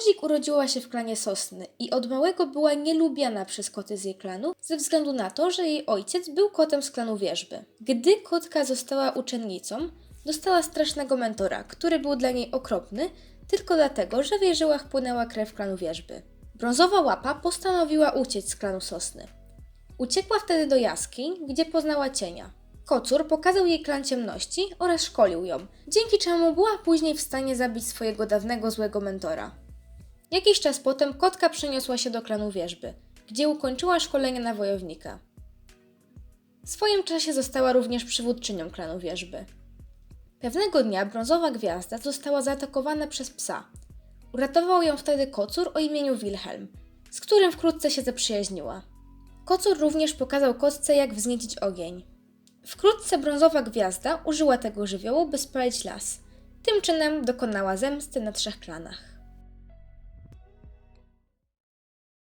Brązik urodziła się w klanie Sosny i od małego była nielubiana przez koty z jej klanu ze względu na to, że jej ojciec był kotem z klanu Wierzby. Gdy kotka została uczennicą, dostała strasznego mentora, który był dla niej okropny, tylko dlatego, że w jej żyłach płynęła krew klanu Wierzby. Brązowa łapa postanowiła uciec z klanu Sosny. Uciekła wtedy do jaskiń, gdzie poznała cienia. Kocur pokazał jej klan ciemności oraz szkolił ją, dzięki czemu była później w stanie zabić swojego dawnego złego mentora. Jakiś czas potem kotka przeniosła się do klanu wierzby, gdzie ukończyła szkolenie na wojownika. W swoim czasie została również przywódczynią klanu wierzby. Pewnego dnia brązowa gwiazda została zaatakowana przez psa. Uratował ją wtedy kocur o imieniu Wilhelm, z którym wkrótce się zaprzyjaźniła. Kocur również pokazał kotce, jak wzniecić ogień. Wkrótce brązowa gwiazda użyła tego żywiołu, by spalić las. Tym czynem dokonała zemsty na trzech klanach.